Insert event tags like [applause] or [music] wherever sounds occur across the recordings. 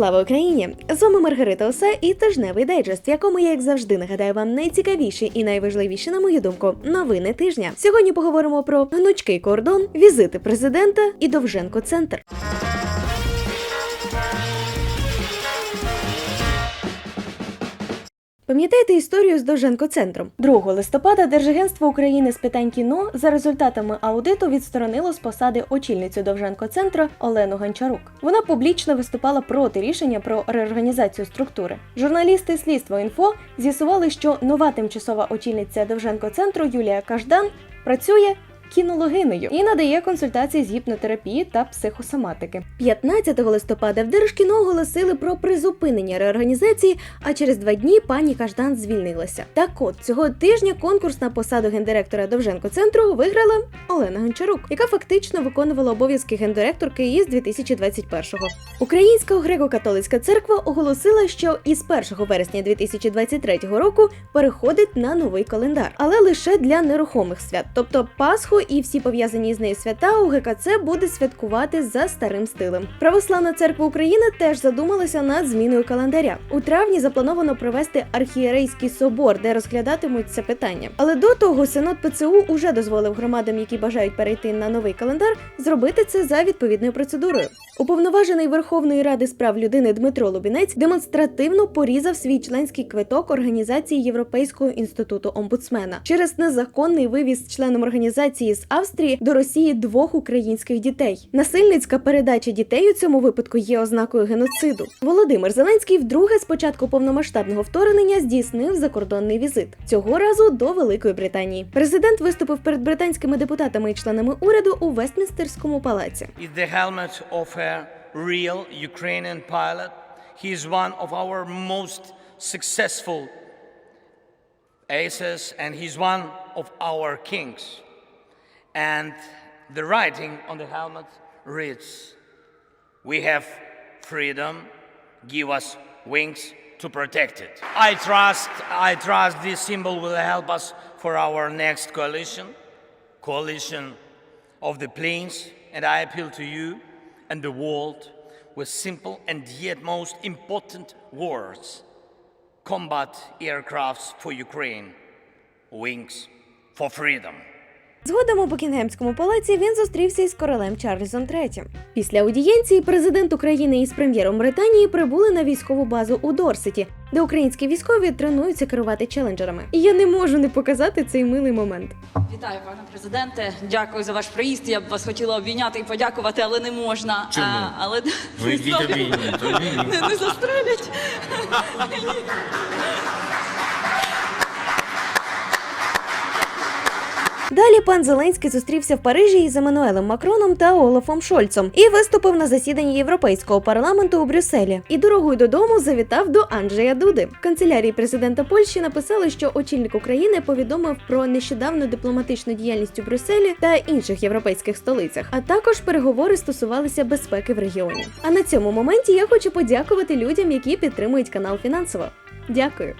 Слава Україні! З вами Маргарита Осе і тижневий дайджест, в якому я, як завжди, нагадаю вам найцікавіші і найважливіші, на мою думку, новини тижня. Сьогодні поговоримо про гнучкий кордон, візити президента і Довженко Центр. Пам'ятаєте історію з Довженко центром? 2 листопада Держагентство України з питань кіно за результатами аудиту відсторонило з посади очільницю Довженко центру Олену Гончарук. Вона публічно виступала проти рішення про реорганізацію структури. Журналісти слідство інфо з'ясували, що нова тимчасова очільниця Довженко центру Юлія Каждан працює. Кінологинею і надає консультації з гіпнотерапії та психосоматики. 15 листопада в Держкіно оголосили про призупинення реорганізації, а через два дні пані Каждан звільнилася. Так от цього тижня конкурс на посаду гендиректора Довженко центру виграла Олена Гончарук, яка фактично виконувала обов'язки гендиректорки із 2021-го. Українська греко-католицька церква оголосила, що із 1 вересня 2023 року переходить на новий календар, але лише для нерухомих свят, тобто Пасху і всі пов'язані з нею свята у ГКЦ буде святкувати за старим стилем. Православна церква України теж задумалася над зміною календаря. У травні заплановано провести архієрейський собор, де розглядатимуть це питання. Але до того синод ПЦУ уже дозволив громадам, які бажають перейти на новий календар, зробити це за відповідною процедурою. Уповноважений Верховної Ради з прав людини Дмитро Лубінець демонстративно порізав свій членський квиток організації Європейського інституту омбудсмена через незаконний вивіз членом організації з Австрії до Росії двох українських дітей. Насильницька передача дітей у цьому випадку є ознакою геноциду. Володимир Зеленський вдруге з початку повномасштабного вторгнення здійснив закордонний візит цього разу до Великої Британії. Президент виступив перед британськими депутатами і членами уряду у Вестмінстерському палаці. real Ukrainian pilot. He is one of our most successful aces and he's one of our kings. And the writing on the helmet reads We have freedom, give us wings to protect it. I trust, I trust this symbol will help us for our next coalition, coalition of the plains, and I appeal to you and the world with simple and yet most important words combat aircrafts for Ukraine, wings for freedom. Згодом у Букінгемському палаці він зустрівся із королем Чарльзом III. Після аудієнції президент України із прем'єром Британії прибули на військову базу у Дорсеті, де українські військові тренуються керувати челенджерами. І я не можу не показати цей милий момент. Вітаю, пане президенте. Дякую за ваш приїзд. Я б вас хотіла обійняти і подякувати, але не можна. Чому? А, але Ви [laughs] не, не застрелять. [laughs] Далі пан Зеленський зустрівся в Парижі із Еммануелем Макроном та Олафом Шольцом і виступив на засіданні Європейського парламенту у Брюсселі. І дорогою додому завітав до Анджея Дуди. В канцелярії президента Польщі написали, що очільник України повідомив про нещодавну дипломатичну діяльність у Брюсселі та інших європейських столицях. А також переговори стосувалися безпеки в регіоні. А на цьому моменті я хочу подякувати людям, які підтримують канал фінансово. Дякую.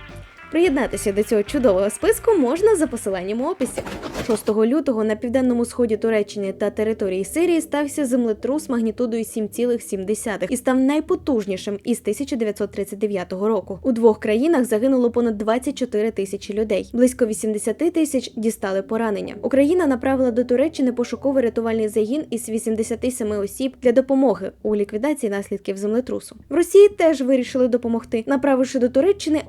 Приєднатися до цього чудового списку можна за посиланням у описі. 6 лютого на південному сході Туреччини та території Сирії стався землетрус магнітудою 7,7 і став найпотужнішим із 1939 року. У двох країнах загинуло понад 24 тисячі людей. Близько 80 тисяч дістали поранення. Україна направила до Туреччини пошуковий рятувальний загін із 87 осіб для допомоги у ліквідації наслідків землетрусу. В Росії теж вирішили допомогти, направивши до Туреччини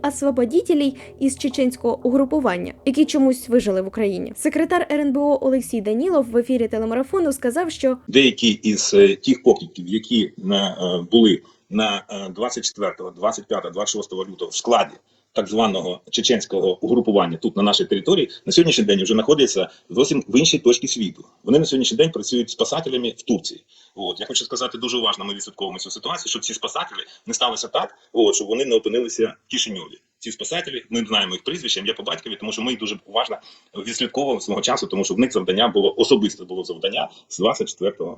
із чеченського угрупування, які чомусь вижили в Україні. Секретар РНБО Олексій Данілов в ефірі телемарафону сказав, що деякі із е, тих покликів, які е, були на е, 24, 25, 26 лютого в складі так званого чеченського угрупування тут на нашій території, на сьогоднішній день вже знаходяться зовсім в іншій точці світу. Вони на сьогоднішній день працюють спасателями в Турції. От я хочу сказати дуже уважно. Ми відслідковуємо цю ситуацію, щоб ці спасателі не сталося так, от, щоб вони не опинилися в Кишиньові. Ці спасателі. Ми знаємо їх прізвища, ім'я по батькові, тому що ми їх дуже уважно відслідковували свого часу, тому що в них завдання було особисте було завдання з 24 лютого.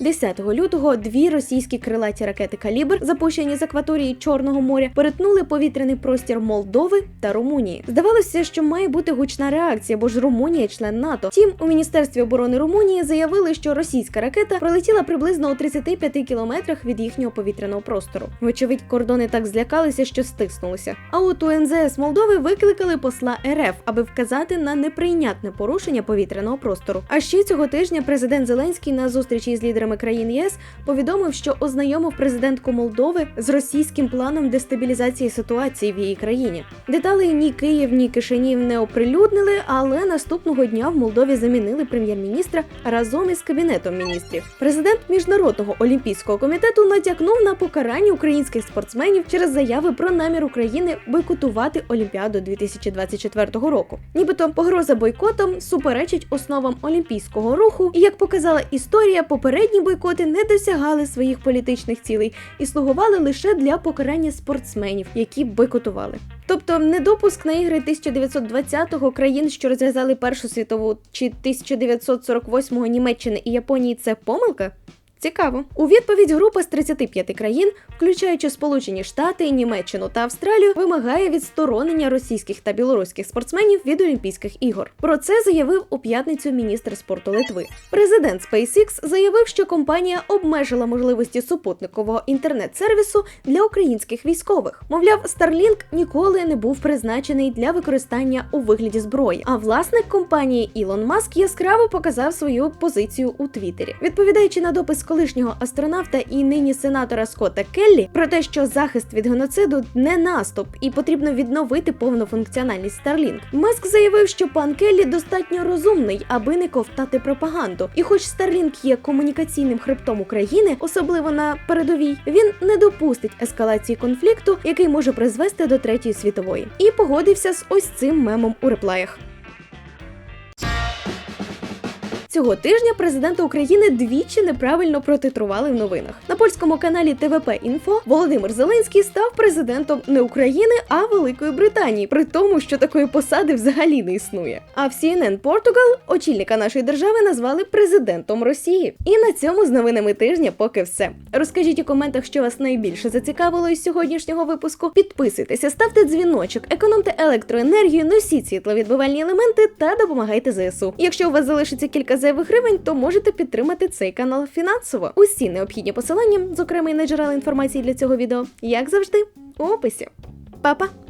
10 лютого дві російські крилаті ракети Калібр, запущені з акваторії Чорного моря, перетнули повітряний простір Молдови та Румунії. Здавалося, що має бути гучна реакція, бо ж Румунія член НАТО. Втім, у міністерстві оборони Румунії заявили, що російська ракета пролетіла приблизно у 35 кілометрах від їхнього повітряного простору. Вочевидь, кордони так злякалися, що стиснулися. А от у НЗС Молдови викликали посла РФ, аби вказати на неприйнятне порушення повітряного простору. А ще цього тижня президент Зеленський на зустрічі з лідерами країн ЄС повідомив, що ознайомив президентку Молдови з російським планом дестабілізації ситуації в її країні. Деталей ні Київ, ні Кишинів не оприлюднили, але наступного дня в Молдові замінили прем'єр-міністра разом із кабінетом міністрів. Президент міжнародного олімпійського комітету натякнув на покарання українських спортсменів через заяви про намір України бойкотувати Олімпіаду 2024 року. Нібито погроза бойкотом суперечить основам олімпійського руху, і як показала історія, попередні бойкоти не досягали своїх політичних цілей і слугували лише для покарання спортсменів, які бойкотували. Тобто недопуск на ігри 1920-го країн, що розв'язали Першу світову, чи 1948-го Німеччини і Японії, це помилка? Цікаво. У відповідь група з 35 країн, включаючи Сполучені Штати, Німеччину та Австралію, вимагає відсторонення російських та білоруських спортсменів від Олімпійських ігор. Про це заявив у п'ятницю міністр спорту Литви. Президент SpaceX заявив, що компанія обмежила можливості супутникового інтернет-сервісу для українських військових. Мовляв, Starlink ніколи не був призначений для використання у вигляді зброї. А власник компанії Ілон Маск яскраво показав свою позицію у Твіттері, відповідаючи на допис колишнього астронавта і нині сенатора Скотта Келлі про те, що захист від геноциду не наступ і потрібно відновити повну функціональність Starlink. Маск заявив, що пан Келлі достатньо розумний, аби не ковтати пропаганду. І хоч Starlink є комунікаційним хребтом України, особливо на передовій, він не допустить ескалації конфлікту, який може призвести до третьої світової, і погодився з ось цим мемом у реплаях. Цього тижня президента України двічі неправильно протитрували в новинах. На польському каналі ТВП Інфо Володимир Зеленський став президентом не України, а Великої Британії, при тому, що такої посади взагалі не існує. А в CNN Portugal очільника нашої держави назвали президентом Росії. І на цьому з новинами тижня поки все. Розкажіть у коментах, що вас найбільше зацікавило із сьогоднішнього випуску. Підписуйтеся, ставте дзвіночок, економте електроенергію, носіть світловідбивальні елементи та допомагайте ЗСУ. Якщо у вас залишиться кілька зайвих гривень, то можете підтримати цей канал фінансово. Усі необхідні посилання, зокрема і на джерела інформації для цього відео, як завжди, у описі. Па-па!